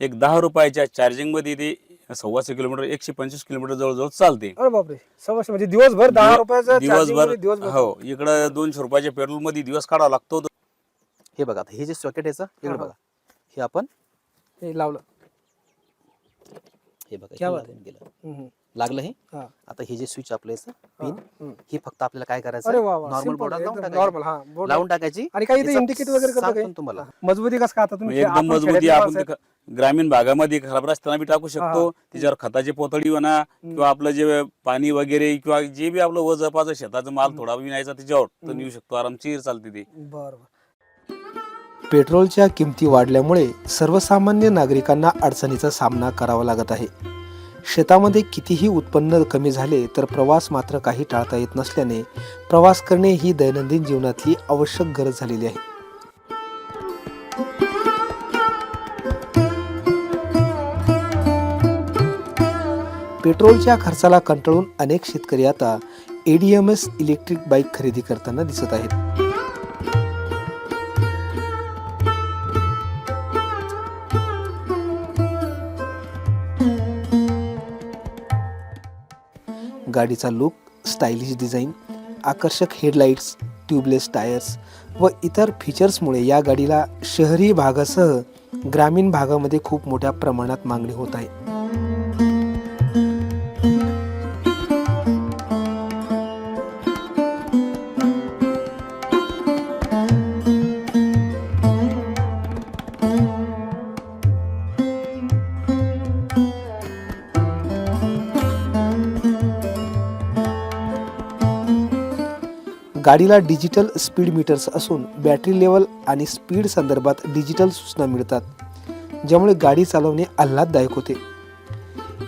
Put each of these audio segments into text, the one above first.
एक दहा रुपयाच्या चार्जिंगमध्ये ती सव्वाशे किलोमीटर एकशे पंचवीस किलोमीटर जवळजवळ चालते. अरे बापरे सव्वाशे म्हणजे दिवसभर दहा रुपयाचं दिवसभर हो इकडं दोनशे रुपयाच्या पेट्रोलमध्ये दिवस काढावा लागतो हे बघा आता हे जे सॉकेट याचं इकडे. बघा. हे आपण हे लावलं. हे बघा हे गेलं. लागलं हे. हा. आता हे जे स्विच आपलं याचं हा, पिन. हे फक्त आपल्याला काय अरे करायचं वा. वा नॉर्मल बोर्डात लावून टाकायची. नॉर्मल हा. board लावून टाकायची. आणि काही इथे याचा इंडिकेट वगैरे करतो सांगतो काही? तुम्हाला. मजबूती कसं का आता तुम्ही? एकदम मजबूती आपण माणसं ते ख- ग्रामीण भागामध्ये खराब रस्त्याना बी टाकू शकतो. त्याच्यावर खताची पोतळी म्हणा किंवा आपलं जे पाणी वगैरे किंवा जे बी आपलं वजपाचं शेताचं माल थोडा बी न्यायचा त्याच्यावर तर नेऊ शकतो. आरामशीर चालते ते. आहेत. बरं बरं. पेट्रोलच्या किमती वाढल्यामुळे सर्वसामान्य नागरिकांना अडचणीचा सामना करावा लागत आहे. शेतामध्ये कितीही उत्पन्न कमी झाले तर प्रवास मात्र काही टाळता येत नसल्याने प्रवास करणे ही दैनंदिन जीवनातली आवश्यक गरज झालेली आहे. पेट्रोलच्या खर्चाला कंटाळून अनेक शेतकरी आता एडीएमएस इलेक्ट्रिक बाईक खरेदी करताना दिसत आहेत. गाडीचा लुक स्टायलिश डिझाईन आकर्षक हेडलाईट्स ट्यूबलेस टायर्स व इतर फीचर्समुळे या गाडीला शहरी भागासह ग्रामीण भागामध्ये खूप मोठ्या प्रमाणात मागणी होत आहे. गाडीला डिजिटल स्पीड मीटर्स असून बॅटरी लेवल आणि स्पीड संदर्भात डिजिटल सूचना मिळतात ज्यामुळे गाडी चालवणे आल्हाददायक होते.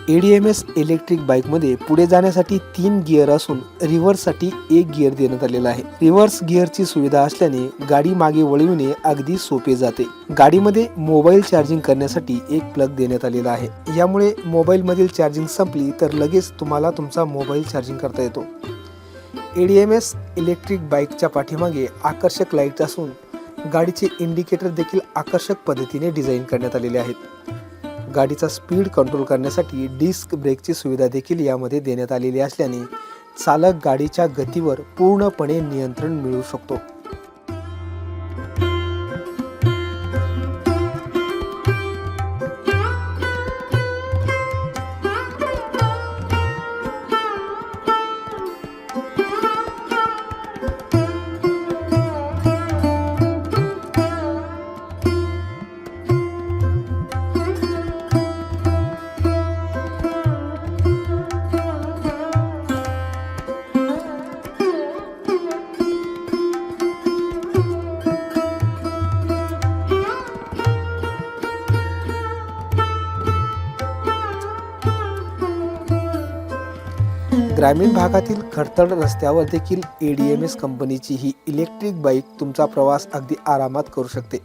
A D M S electric बाईकमध्ये पुढे जाण्यासाठी तीन गिअर असून रिव्हर्ससाठी एक गिअर देण्यात आलेला आहे. रिव्हर्स गिअरची सुविधा असल्याने गाडी मागे वळविणे अगदी सोपे जाते. गाडीमध्ये मोबाईल चार्जिंग करण्यासाठी एक प्लग देण्यात आलेला आहे. यामुळे मोबाईलमधील चार्जिंग संपली तर लगेच तुम्हाला तुमचा मोबाईल चार्जिंग करता येतो. एस इलेक्ट्रिक बाईकच्या पाठीमागे आकर्षक लाइट असून गाडीचे इंडिकेटर देखील आकर्षक पद्धतीने डिझाईन करण्यात आलेले आहेत. गाडीचा स्पीड कंट्रोल करण्यासाठी डिस्क ब्रेकची सुविधा देखील यामध्ये देण्यात आलेली असल्याने चालक गाडीच्या गतीवर पूर्णपणे नियंत्रण मिळवू शकतो. ग्रामीण भागातील खडतड रस्त्यावर देखील एडीएमएस कंपनीची ही इलेक्ट्रिक बाईक तुमचा प्रवास अगदी आरामात करू शकते.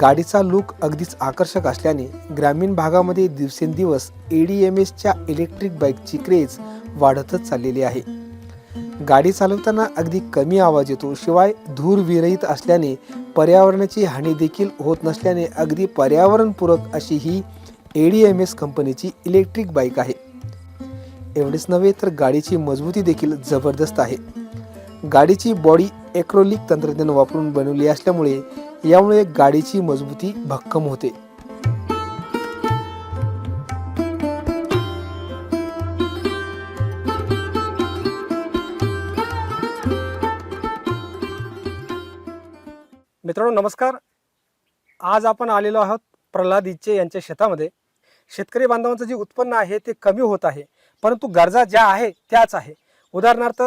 गाडीचा लुक अगदीच आकर्षक असल्याने ग्रामीण भागामध्ये दिवसेंदिवस एडीएमएसच्या इलेक्ट्रिक बाईकची क्रेज वाढतच चाललेली आहे. गाडी चालवताना अगदी कमी आवाज येतो शिवाय धूर विरहित असल्याने पर्यावरणाची हानी देखील होत नसल्याने अगदी पर्यावरणपूरक अशी ही एडीएमएस कंपनीची इलेक्ट्रिक बाईक आहे. एवढेच नव्हे तर गाडीची मजबूती देखील जबरदस्त आहे. गाडीची बॉडी एक्रोलिक तंत्रज्ञान वापरून बनवली असल्यामुळे यामुळे गाडीची मजबूती भक्कम होते. मित्रांनो नमस्कार. आज आपण आलेलो आहोत प्रल्हाद इच्छे यांच्या शेतामध्ये. शेतकरी बांधवांचं जे उत्पन्न आहे ते कमी होत आहे. परंतु गरजा ज्या आहे त्याच आहे. उदाहरणार्थ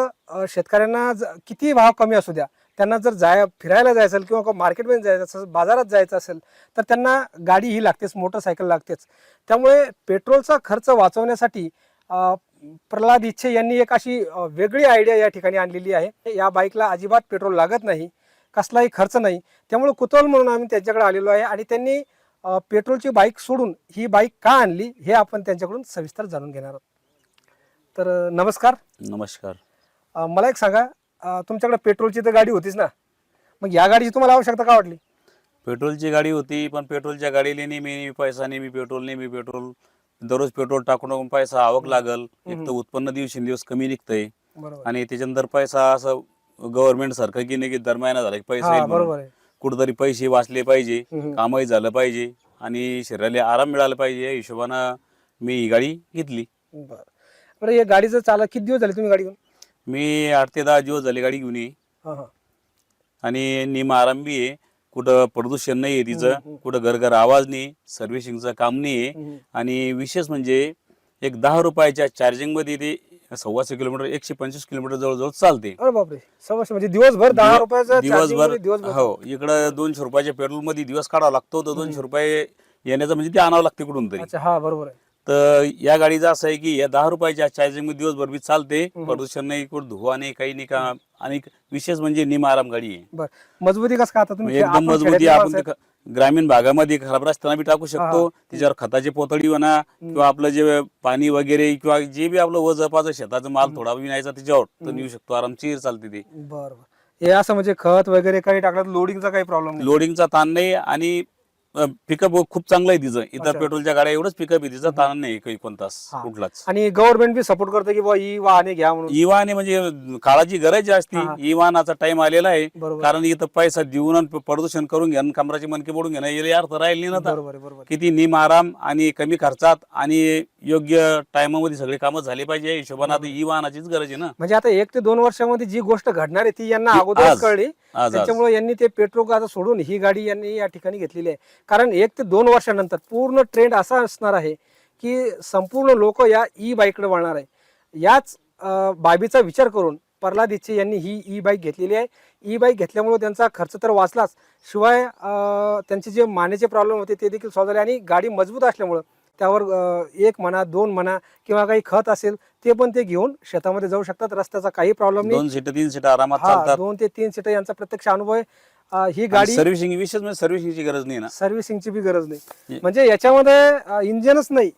शेतकऱ्यांना किती कितीही भाव कमी असू द्या त्यांना जर जाय फिरायला जायचं असेल किंवा मार्केटमध्ये जायचं असेल बाजारात जायचं असेल तर त्यांना गाडी ही लागतेच मोटरसायकल लागतेच. त्यामुळे पेट्रोलचा खर्च वाचवण्यासाठी प्रल्हाद इच्छे यांनी एक अशी वेगळी आयडिया या ठिकाणी आणलेली आहे. या बाईकला अजिबात पेट्रोल लागत नाही कसलाही खर्च नाही. त्यामुळे कुतूहल म्हणून आम्ही त्यांच्याकडे आलेलो आहे आणि त्यांनी पेट्रोलची बाईक सोडून ही बाईक का आणली हे आपण त्यांच्याकडून सविस्तर जाणून घेणार आहोत. तर अ, नमस्कार. नमस्कार. अ, मला एक सांगा अ, तुमच्याकडे पेट्रोलची तर गाडी होतीच ना? मग या गाडीची तुम्हाला आवश्यकता का वाटली? पेट्रोलची गाडी होती पण पेट्रोलच्या गाडीला नेहमी नेहमी पैसा नेहमी पेट्रोल नेहमी पेट्रोल. दररोज पेट्रोल टाकून पैसा आवक लागल. एक तर. उत्पन्न दिवसेंदिवस कमी निघतंय. बरोबर. आणि त्याच्यानंतर पैसा असं गव्हर्नमेंट सारखं की नाही की दर महिना झाला की पैसा हा येईल म्हणून. बरोबर आहे. कुठेतरी पैसे वाचले पाहिजे हम्म. कामही झालं पाहिजे आणि शरीराला आराम मिळाला पाहिजे या हिशोबानं मी ही गाडी घेतली. बरं. बरं हे गाडीचं चालक किती दिवस झाले तुम्ही गाडी घेऊन? मी आठ ते दहा दिवस झाले गाडी घेऊन ये. हा हा. आणि निम आराम बी आहे. कुठं प्रदूषण नाही आहे तिचं. कुठं घरघर आवाज नाही सर्व्हिसिंगचं काम नाही आहे. आणि विशेष म्हणजे एक दहा रुपयाच्या चार्जिंगमध्ये ते सव्वाशे किलोमीटर एकशे पंचवीस किलोमीटर जवळजवळ चालते. अरे बापरे समस्या म्हणजे दिवसभर दहा रुपयाचं दिवसभर हो इकडं दोनशे रुपयाच्या पेट्रोलमध्ये दिवस काढावा लागतो तर दोनशे रुपये येण्याचं म्हणजे ते आणावं लागते कुठून तरी. अच्छा हा बरोबर आहे. तर या गाडीचं असं आहे की या दहा रुपयाच्या चार्जिंगमध्ये दिवसभर बी चालते. प्रदूषण नाही कुठं धुवा नाही काही नाही का आणि विशेष म्हणजे निम आराम गाडी आहे. बर. मजबूती कसं आता तुम्ही एकदम मजबूती आपण माणसं ते ख- ग्रामीण भागामध्ये खराब रस्त्याना बी टाकू शकतो. त्याच्यावर खताची पोतळी म्हणा किंवा आपलं जे पाणी वगैरे किंवा जे बी आपलं वजपाचं शेताचं माल थोडा बी न्यायचा त्याच्यावर तर नेऊ शकतो आरामशीर चालते ते. आहेत. बरं बरं. हे असं म्हणजे खत वगैरे काही टाकलं लोडिंगचा काही प्रॉब्लेम नाही? लोडिंगचा ताण नाही आणि पिकअप खूप चांगलं आहे तिचं. इतर अच्छा. पेट्रोलच्या गाड्या एवढंच पिकअप आहे तिचा ताण नाही काही कोणताच हा. कुठलाच. आणि गव्हर्नमेंट बी सपोर्ट करते की बुवा ही वाहने घ्या म्हणून. ई वाहने म्हणजे काळाची गरज असते हा, हा. ई वाहनाचा टाइम आलेला आहे. बरोबर. कारण इथं पैसा देऊन आणि प्रदूषण करून घ्या आणि कमराची मनके मोडून घ्या. याला अर्थ राहील नाही ना आता. बरोबर आहे बरोबर आहे. किती निम आराम आणि कमी खर्चात आणि योग्य टायमामध्ये सगळे कामं झाले पाहिजे. या हिशोबाने आता ई वाहनाचीच गरज आहे ना. म्हणजे आता एक ते दोन वर्षामध्ये जी गोष्ट घडणार आहे ती यांना ती अगोदरच आज. कळली. आज आज. त्याच्यामुळे यांनी ते पेट्रोल आता सोडून ही गाडी यांनी या ठिकाणी घेतलेली आहे. कारण एक ते दोन वर्षानंतर पूर्ण ट्रेंड असा असणार आहे की संपूर्ण लोक या ई बाईककडे वळणार आहे. याच बाबीचा विचार करून प्रल्हाद इच्छे यांनी ही ई बाईक घेतलेली आहे. ई बाईक घेतल्यामुळे त्यांचा खर्च तर वाचलाच. शिवाय त्यांचे जे मानेचे प्रॉब्लेम होते ते देखील सॉल्व्ह झाले आणि गाडी मजबूत असल्यामुळं त्यावर एक म्हणा दोन म्हणा किंवा काही खत असेल ते पण ते घेऊन शेतामध्ये जाऊ शकतात. रस्त्याचा काही प्रॉब्लेम नाही. दोन सीट तीन सीट आरामात दोन ते तीन सीटर यांचा प्रत्यक्ष अनुभव आहे. अं, ही गाडी सर्व्हिसिंग विशेष म्हणजे सर्व्हिसिंगची गरज नाही ना? सर्व्हिसिंगची बी गरज नाही. म्हणजे याच्यामध्ये इंजिनच नाही.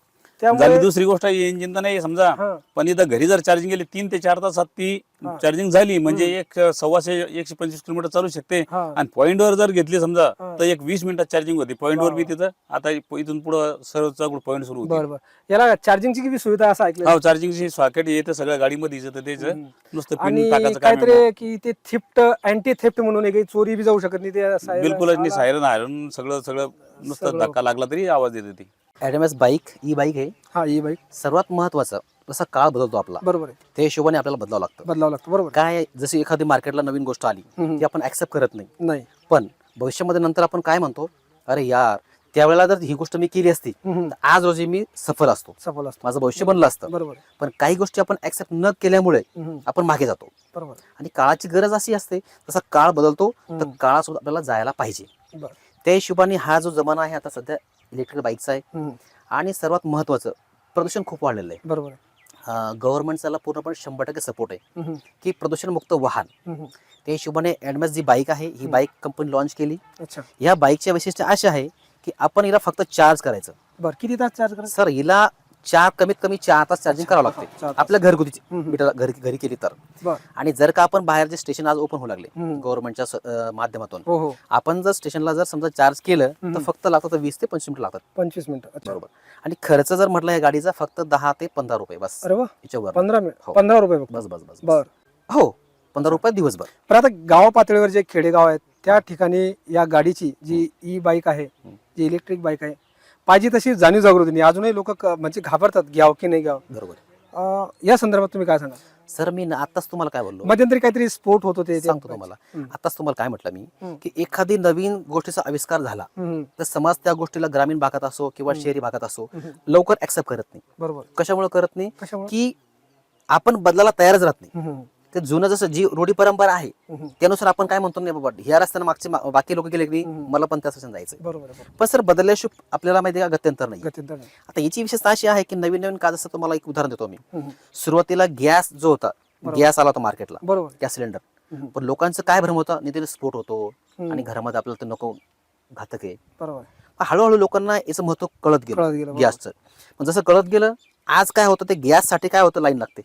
झाली त्यामुळे दुसरी गोष्ट इंजिन तर नाही समजा हा, पण इथं घरी जर चार्जिंग गेली तीन ते चार तासात ती हा. चार्जिंग झाली म्हणजे एक सव्वाशे एकशे पंचवीस किलोमीटर चालू शकते हा. आणि point वर जर घेतली समजा हा. तर एक वीस मिनिटात चार्जिंग होती Point वर बी. तिथं आता इथून पुढं सर्व चौकड पॉईंट सुरू होती बरं बरं याला चार्जिंगची बी सुविधा असं ऐकलं हा चार्जिंगची सॉकेट येते सगळ्या गाडीमध्ये येतं त्याचं हम्म. नुसतं आणि पिन टाकायचं काम आहे. काहीतरी की ते थिफ्ट अँटी थेफ्ट म्हणून आहे, काही चोरी बी जाऊ शकत नाही ते siren- बिलकुलच नाही सायरन हायरन सगळं सगळं नुसतं सगळं. धक्का लागला तरी आवाज येते ती ऍडमॅस बाईक ई बाईक आहे हा ई बाईक सर्वात महत्वाचं जसा काळ बदलतो आपला बरोबर आहे त्या हिशोबाने आपल्याला बदलावं लागतं बदलावं लागतं बरोबर. काय जशी एखादी मार्केटला नवीन गोष्ट आली. ती आपण ऍक्सेप्ट करत नाही नाही पण भविष्यामध्ये नंतर आपण काय म्हणतो अरे यार त्यावेळेला जर ही गोष्ट मी केली असती. तर आज रोजी मी सफल असतो सफल असतो माझं भविष्य बनलं असतं बरोबर. पण काही गोष्टी आपण ऍक्सेप्ट न केल्यामुळे. आपण मागे जातो बरोबर. आणि काळाची गरज अशी असते जसा काळ बदलतो तर. काळासोबत आपल्याला जायला पाहिजे. त्या हिशोबाने हा जो जमाना आहे आता सध्या इलेक्ट्रिक बाईकचा आहे. आणि सर्वात महत्वाचं प्रदूषण खूप वाढलेलं आहे बरोबर. गव्हर्नमेंटचा पूर्णपणे शंभर टक्के सपोर्ट आहे. की प्रदूषणमुक्त वाहन. त्या हिशोबाने ॲडमॅस जी बाईक आहे ही. बाईक कंपनी लॉन्च केली अच्छा या बाईकच्या वैशिष्ट्य असे आहे की आपण हिला फक्त चार्ज करायचं बरं किती तास चार्ज करायचं सर हिला चार कमीत कमी चार तास चार्जिंग करावं लागते. आपल्या घरगुती. मीटर घरी घरी केली तर. आणि जर का आपण बाहेरचे स्टेशन आज ओपन होऊ लागले. गव्हर्नमेंटच्या माध्यमातून हो हो. आपण जर स्टेशनला जर समजा चार्ज केलं तर. फक्त लागतं वीस ते पंचवीस मिनिट लागतात. पंचवीस मिनिटं बरोबर. आणि खर्च जर म्हटलं या गाडीचा फक्त दहा ते पंधरा रुपये बस. याच्यावर. पंधरा मिनिट हो. पंधरा रुपये बस बस बस. बर. हो. पंधरा रुपये दिवसभर. पण आता गाव पातळीवर जे खेडेगाव आहेत त्या ठिकाणी या गाडीची जी ई बाईक आहे. जी इलेक्ट्रिक बाईक आहे पाहिजे तशी जाणीव जागृती नाही. अजूनही लोक म्हणजे घाबरतात घ्याव की नाही घ्याव. बरोबर. अं, या संदर्भात तुम्ही काय सांगा सर मी ना आताच तुम्हाला काय बोललो? मध्यंतरी काहीतरी स्पोर्ट होत होते. ते- सांगतो तुम्हाला. हम्म. आताच तुम्हाला काय म्हटलं मी. की एखादी नवीन गोष्टीचा आविष्कार झाला हम्म, तर समाज त्या गोष्टीला ग्रामीण भागात असो किंवा. शहरी भागात असो हम्म. लवकर ऍक्सेप्ट करत नाही. बरोबर. कशामुळे करत नाही? कशामुळे? की आपण बदलायला तयारच राहत नाही. हम्म, ते जुनं जसं जी रूढी परंपरा आहे त्यानुसार आपण काय म्हणतो नाही बाबा ह्या रस्त्याने मागचे मा- बाकी लोक गेले की. मला पण त्याच रस्त्याने जायचं बरोबर आहे, पण सर बदलल्याशिवाय आपल्याला माहिती आहे का गत्यंतर नाही. गत्यंतर नाही. आता याची विशेषता अशी आहे की नवीन नवीन का जसं तुम्हाला एक उदाहरण देतो मी. हम्म, सुरुवातीला गॅस जो होता. गॅस आला होता मार्केटला. बरोबर. Gas cylinder. हम्म, पण लोकांचं काय भ्रम होता नितीन स्फोट होतो हम्म, आणि घरामध्ये आपल्याला ते नको घातक आहे. बरोबर आहे. हळूहळू लोकांना याचं महत्त्व कळत गेलं कळत गेलं बरोबर. गॅसचं. पण जसं कळत गेलं आज काय होतं ते गॅससाठी काय होतं लाईन लागते?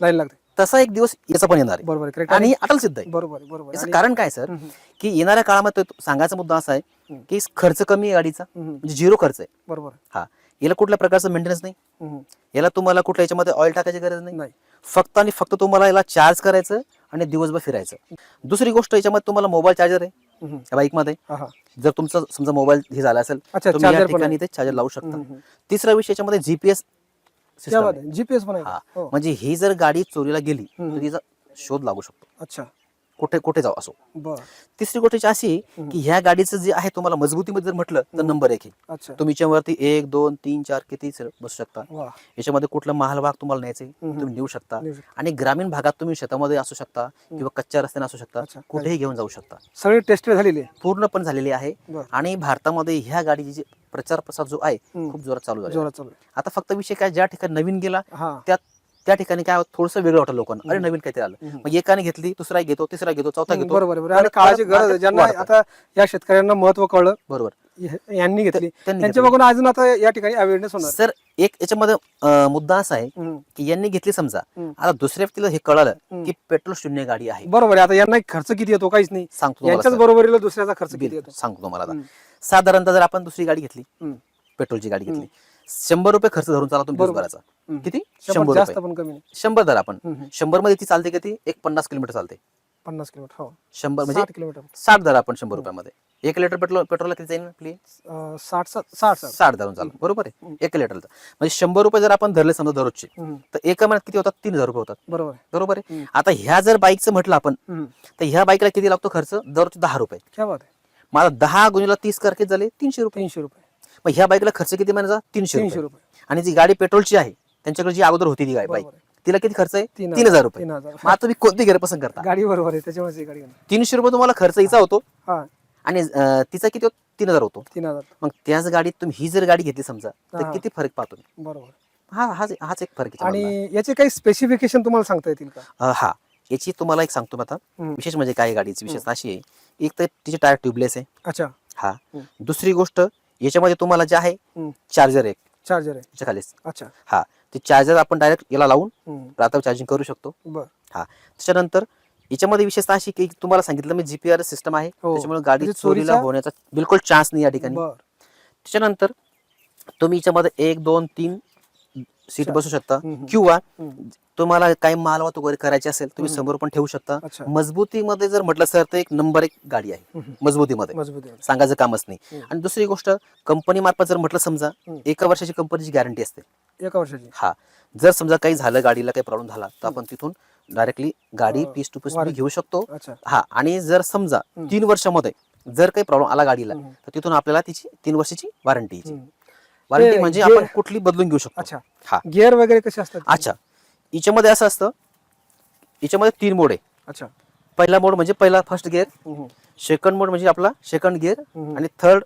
लाईन लागते. तसा एक दिवस याचा पण येणार आहे. बरोबर आहे correct. आणि अटल सिद्ध आहे. बरोबर आहे, बरोबर. याचं आणि- कारण काय सर? हम्म, की येणाऱ्या काळामध्ये तो सांगायचा मुद्दा असा आहे. की खर्च कमी आहे गाडीचा हम्म, म्हणजे झिरो खर्च आहे. बरोबर. आहे. हा. याला कुठल्या प्रकारचं मेंटेनन्स नाही? हम्म, याला तुम्हाला कुठल्या याच्यामध्ये ऑइल टाकायची गरज नाही? नाही. फक्त आणि फक्त तुम्हाला याला चार्ज करायचं आणि दिवसभर फिरायचं. दुसरी गोष्ट याच्यामध्ये तुम्हाला मोबाईल चार्जर आहे. हम्म, या बाईकमध्ये. हा, हा. जर तुमचं समजा मोबाईल हे झाला असेल अच्छा तुम्ही या पण ठिकाणी. ते चार्जर लावू शकता. हम्म, हम्म. तिसरा विषय याच्यामध्ये जीपीएस आहे. जीपीएस पण आहे हा. म्हणजे ही जर गाडी चोरीला गेली. तर तिचा शोध लागू शकतो. अच्छा. कुठे कुठे जाऊ असो तिसरी गोष्ट अशी. की ह्या गाडीचं जे आहे तुम्हाला मजबूतीमध्ये जर म्हटलं तर. नंबर एक आहे तुम्ही याच्यावरती एक दोन तीन चार किती बसू शकता याच्यामध्ये कुठला महालभाग तुम्हाला न्यायचे. तुम्ही नेऊ शकता. आणि ग्रामीण भागात तुम्ही शेतामध्ये असू शकता किंवा कच्च्या रस्त्याने असू शकता. कुठेही घेऊन जाऊ शकता सगळी टेस्ट झालेली आहे पूर्णपणे झालेली आहे आणि भारतामध्ये ह्या गाडीची जी प्रचार प्रसार जो आहे. खूप जोरात चालू झाला. आता फक्त विषय काय ज्या ठिकाणी नवीन गेला हा त्या ठिकाणी काय थोडंसं वेगळं वाटतं लोकांना. अरे नवीन काहीतरी आलं. मग एकाने घेतली दुसरा घेतो तिसरा घेतो चौथा घेतो. बरोबर आणि काळाची गरज आहे. ज्यांना वाढतं. आता या शेतकऱ्यांना महत्त्व कळलं बरोबर. हे- यांनी घेतली. त्यांनी त्यांच्या. बघून अजून आता या ठिकाणी अवेअरनेस होणार. सर एक याच्यामध्ये अं, मुद्दा असा आहे हम्म, की यांनी घेतली समजा. हम्म. आता दुसऱ्या व्यक्तीला हे कळालं हम्म. की पेट्रोल शून्य गाडी आहे. बरोबर आहे. आता यांना खर्च किती येतो? काहीच नाही. सांगतो तुम्हाला यांच्याच. बरोबरीला दुसऱ्याचा खर्च किती येतो? सांगतो तुम्हाला आता. हम्म, साधारणतः जर आपण दुसरी गाडी घेतली हम्म, पेट्रोलची गाडी घेतली शंभर रुपये खर्च धरून चाला तुम्ही बरोबर. दिवसभराचा. हम्म. किती? शंभर शंभर जास्त रुपये पण कमी नाही. शंभर धर आपण हम्म, हम्म. शंभरमध्ये ती चालते किती? एक पन्नास किलोमीटर चालते. पन्नास किलोमीटर हो. शंभर म्हणजे साठ किलोमीटर. साठ धर आपण शंभर रुपयामध्ये. एक लिटर पेट्रोल पेट्रोलला किती जाईल प्लीज अं, साठ साठ साठ साठ साठ धरून चालू बरोबर आहे? एक लिटरचं. म्हणजे शंभर रुपये जर आपण धरले समजा दररोजचे हम्म, तर एका महिन्यात किती होतात? तीन हजार रुपये होतात. बरोबर आहे. बरोबर आहे? हम्म. आता ह्या जर बाईकचं म्हटलं आपण हम्म, तर ह्या बाईकला किती लागतो खर्च? दररोज दहा रुपये. क्या बात आहे. मला दहा गुणीला तीस कर किती झाले तीनशे रुपये. तीनशे रुपये. मग ह्या बाईकला खर्च किती महिन्याचा तीनशे तीनशे रुपये. रुपये. आणि जी गाडी पेट्रोलची आहे त्यांच्याकडे जी अगोदर होती ती गाडी बाईक बरोबर आहे. तिला किती खर्च आहे? तीन तीन हजार रुपये. तीन हजार. मग आता तुम्ही कोणती गेअर पसंत करता? गाडी बरोबर आहे त्याच्यामुळे गाडी घेणार. तीनशे रुपये तुम्हाला खर्च हिचा होतो. हा. आणि अं, तिचा किती होतो? तीन हजार होतो. तीन हजार. मग त्याच गाडीत तुम्ही ही जर गाडी घेतली समजा तर हा. किती फरक पाहतो? बरोबर. हा हाच हाच एक फरक आहे. आणि याचे काही स्पेसिफिकेशन तुम्हाला सांगता येतील का? अं, हा. याची तुम्हाला एक सांगतो मी आता. हम्म. विशेष म्हणजे काय गाडीची विशेष अशी आहे. एक तर तिचे टायर ट्यूबलेस आहे. अच्छा. हा. हम्म. दुसरी गोष्ट याच्यामध्ये तुम्हाला जे आहे. चार्जर एक. चार्जर आहे त्याच्या खालीच. अच्छा. हा. ते चार्जर आपण डायरेक्ट याला लावून रात्र चार्जिंग करू शकतो. बर. हा. त्याच्यानंतर याच्यामध्ये विशेषतः अशी की तुम्हाला सांगितलं मी जीपीआर सिस्टम आहे. हो. त्याच्यामुळे गाडी म्हणजे चोरीला होण्याचा बिलकुल चान्स नाही या ठिकाणी. त्याच्यानंतर तुम्ही याच्यामध्ये एक दोन तीन सीट. बसू शकता हम्म. किंवा तुम्हाला काही मालवाहतूक वगैरे करायची असेल तुम्ही. समोर पण ठेवू शकता अच्छा मजबूतीमध्ये जर म्हटलं सर तर एक नंबर एक गाडी आहे हम्म, मजबूतीमध्ये मजबूत आहे सांगायचं कामच नाही हम्म. आणि दुसरी गोष्ट कंपनी मार्फत जर म्हटलं समजा हम्म. एका वर्षाची कंपनीची गॅरंटी असते एका वर्षाची हा जर समजा काही झालं गाडीला काही प्रॉब्लेम झाला तर आपण तिथून डायरेक्टली गाडी पीस टू पीस. घेऊ शकतो अच्छा हा आणि जर समजा हम्म. तीन वर्षामध्ये जर काही प्रॉब्लेम आला गाडीला हम्म, तर तिथून आपल्याला तिची तीन वर्षाची वॉरंटी हम्म. वॉरंटी म्हणजे आपण कुठली बदलून घेऊ शकतो. अच्छा. हा. गिअर वगैरे कसे असतात अच्छा. याच्यामध्ये असं असतं. याच्यामध्ये तीन मोड आहे. अच्छा. पहिला मोड म्हणजे पहिला फर्स्ट गिअर हम्म, सेकंड मोड म्हणजे आपला सेकंड गिअर हम्म. आणि थर्ड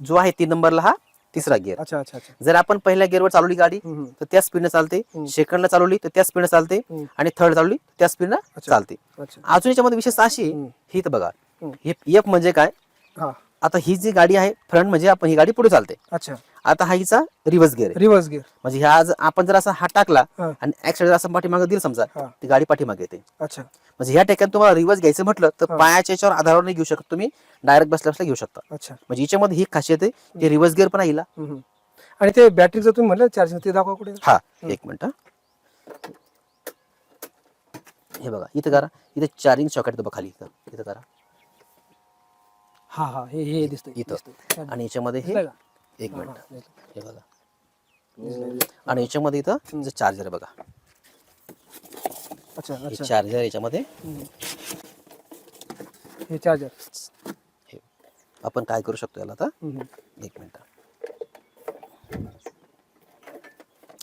जो आहे तीन नंबरला हा तिसरा गिअर अच्छा अच्छा अच्छा. जर आपण पहिल्या गिअरवर चालवली गाडी हम्म, तर त्या स्पीडने चालते. हम्म. सेकंडला चालवली तर त्या स्पीडने चालते. हम्म. आणि थर्ड चालवली तर त्या स्पीडनं अच्छा. चालते. अच्छा. अजून याच्यामध्ये विशेषतः अशी आहे, हम्म. ही तर बघा. हम्म. हे एफ म्हणजे काय? हा. आता ही जी गाडी आहे फ्रंट म्हणजे आपण ही गाडी पुढे चालते. अच्छा. आता हा हिचा रिव्हर्स गिअर आहे रिव्हर्स गिअर म्हणजे ह्या आज आपण जर असा हात टाकला हा. आणि ऍक्सिडेंट असं पाठीमागे दिलं समजा हा. ती गाडी पाठीमागे येते अच्छा म्हणजे ह्या ठिकाणी तुम्हाला रिव्हर्स घ्यायचं म्हटलं तर हा. पायाच्या याच्यावर आधारावर नाही घेऊ शकत तुम्ही डायरेक्ट बसल्या बसल्या घेऊ शकता अच्छा म्हणजे याच्यामध्ये ही खासियत आहे ते रिव्हर्स गिअर पण आहे हिला हम्म, हम्म. आणि ते बॅटरीचं तुम्ही म्हणलं चार्जिंग ते दाखवा कुठे हा एक मिनिट हा. हे बघा इथं करा इथे चार्जिंग सॉकेट बघा खाली इथं इथं करा हा हा हे हे दिसतंय इथं. दिसतंय. आणि याच्यामध्ये हे दिसतंय का? एक मिनिट. हा, बघा. आणि याच्यामध्ये इथं चार्जर आहे बघा. अच्छा हे अच्छा. चार्जर याच्यामध्ये. हे चार्जर हे आपण काय करू शकतो याला आता? एक मिनिट.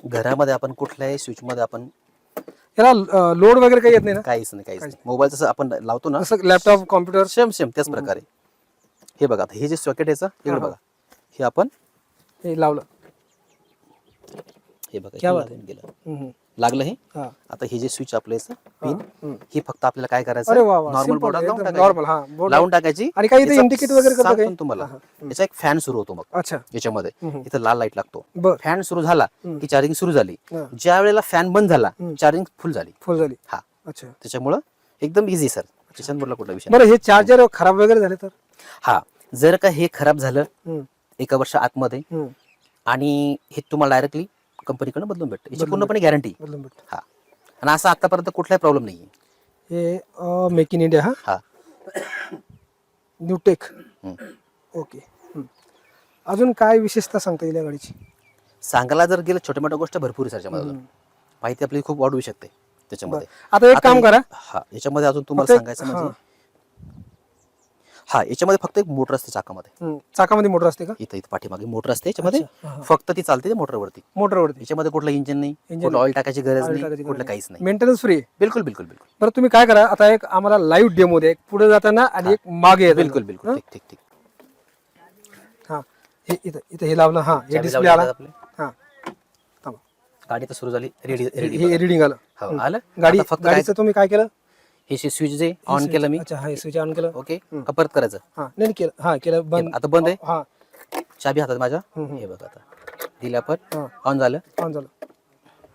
घरामध्ये आपण कुठल्याही स्विच मध्ये आपण याला लोड वगैरे काही येत नाही ना? काहीच नाही काहीच नाही. मोबाईल जसं आपण लावतो ना? जसं लॅपटॉप कॉम्प्युटर सेम सेम त्याच प्रकारे. हे बघा आता हे जे सॉकेट याचं इकडे. बघा. हे आपण हे लावलं. हे बघा क्या हे बात लावून गेलं. हम्म. लागलं हे? हा. आता हे जे स्विच आपलं पिन. हे फक्त आपल्याला काय अरे करायचं वा वा नॉर्मल बोर्डात लावून टाकायचं. हा board लावून टाकायची. आणि काही इथे याचा indicate वगैरे करतं सांगतो काही? ना तुम्हाला. हा. याचा एक फॅन सुरू होतो मग. अच्छा. याच्यामध्ये. हम्म. इथं लाल लाइट लागतो. बर. फॅन सुरू झाला हम्म. की चार्जिंग सुरू झाली. हा. ज्या वेळेला फॅन बंद झाला हम्म. चार्जिंग फुल झाली. फुल झाली. हा. अच्छा. त्याच्यामुळं एकदम इझी सर त्याच्यामुळे कुठला विषय बरं हे चार्जर खराब वगैरे झाले तर? हा. जर का हे खराब झालं हम्म, एका वर्ष आतमध्ये हम्म. आणि हे तुम्हाला डायरेक्टली कंपनीकडून बदलून भेटतं याची बदलून पूर्णपणे गॅरंटी बदलून भेटतं. हा आणि असं आतापर्यंत कुठलाही प्रॉब्लेम नाही हे मेक इन इंडिया हा हा न्यूटेक हम्म. ओके हम्म. अजून काय विशेषता सांगता येईल या गाडीची सांगायला जर गेलं छोट्या मोठ्या गोष्ट भरपूर आहे सर याच्यामध्ये अजून. हम्म. माहिती आपली खूप वाढवू शकते त्याच्यामध्ये आता एक काम हे- करा हा याच्यामध्ये अजून तुम्हाला फक्त सांगायचं हा. म्हणजे हा याच्यामध्ये फक्त एक मोटर असते चाकामध्ये. हम्म. चाकामध्ये मोटर असते का? इथं इथं पाठीमागे मोटर असते याच्यामध्ये अच्छा, हा, हा. फक्त ती चालते मोटरवरती. मोटरवरती. याच्यामध्ये कुठलं इंजिन नाही Engine कुठलं ऑइल टाकायची गरज नाही कुठलं. काहीच नाही. मेंटेनन्स फ्री बिलकुल बिलकुल बिलकुल. बरं तुम्ही काय करा आता एक आम्हाला लाईव्ह डेमो द्या एक पुढे जाताना आणि एक मागे येताना. बिलकुल बिलकुल? ठीक ठीक ठीक. हा. हे इथं इथं हे लावलं हा हे चावी डिस्प्ले लावली आला. आपली. हा. थांबा. गाडी तर सुरू झाली रेडी रेडी हे रिडिंग आलं. हो, आलं? गाडी आता फक्त काय- गाडीचं तुम्ही काय केलं? हे स्विच जे ऑन केलं मी. अच्छा हा स्विच ऑन केलं. ओके हं. का परत करायचं? हा नाही नाही, केलं. हा केलं. बंद. आता बंद आहे? हा. चाबी हातात माझ्या? हं, हं. हे बघा आता. दिल्या पण हा. ऑन झालं? ऑन झालं.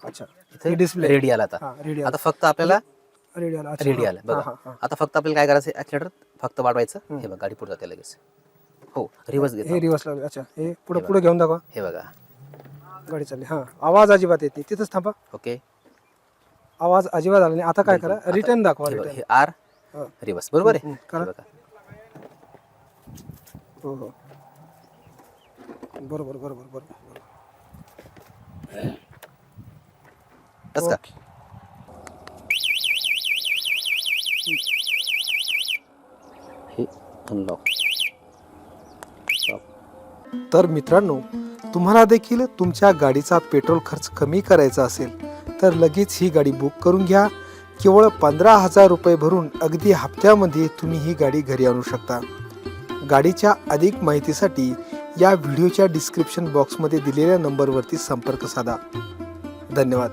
अच्छा. इथे display. रेडी आला आता. हा रेडी आता फक्त आपल्याला रेडी आला. अच्छा, रेडी हा. आलं. हा, बघा. हा, हा. आता फक्त आपल्याला काय करायचं? ऍक्सिलेटर फक्त वाढवायचं. हे बघा गाडी पुढे जाते लगेच. हो रिवर्स हे घेतो रिवर्स लावले अच्छा हे पुढे पुढे घेऊन दाखवा. हे बघा. गाडी चालली. हा आवाज अजिबात येत नाही. तिथंच थांबा. ओके आवाज अजिबात आला नाही. आता काय करा? रिटर्न दाखवा हे बघा, हे आर हा. रिवर्स बरोबर आहे. हं, हे करा. बघा. हो हो. बरोबर बरोबर बरोबर का? हे अनलॉक तर मित्रांनो तुम्हाला देखील तुमच्या गाडीचा पेट्रोल खर्च कमी करायचा असेल तर लगेच ही गाडी बुक करून घ्या. केवळ पंधरा हजार रुपये भरून अगदी हप्त्यामध्ये तुम्ही ही गाडी घरी आणू शकता. गाडीच्या अधिक माहितीसाठी या व्हिडिओच्या डिस्क्रिप्शन बॉक्समध्ये दिलेल्या नंबरवरती संपर्क साधा. धन्यवाद.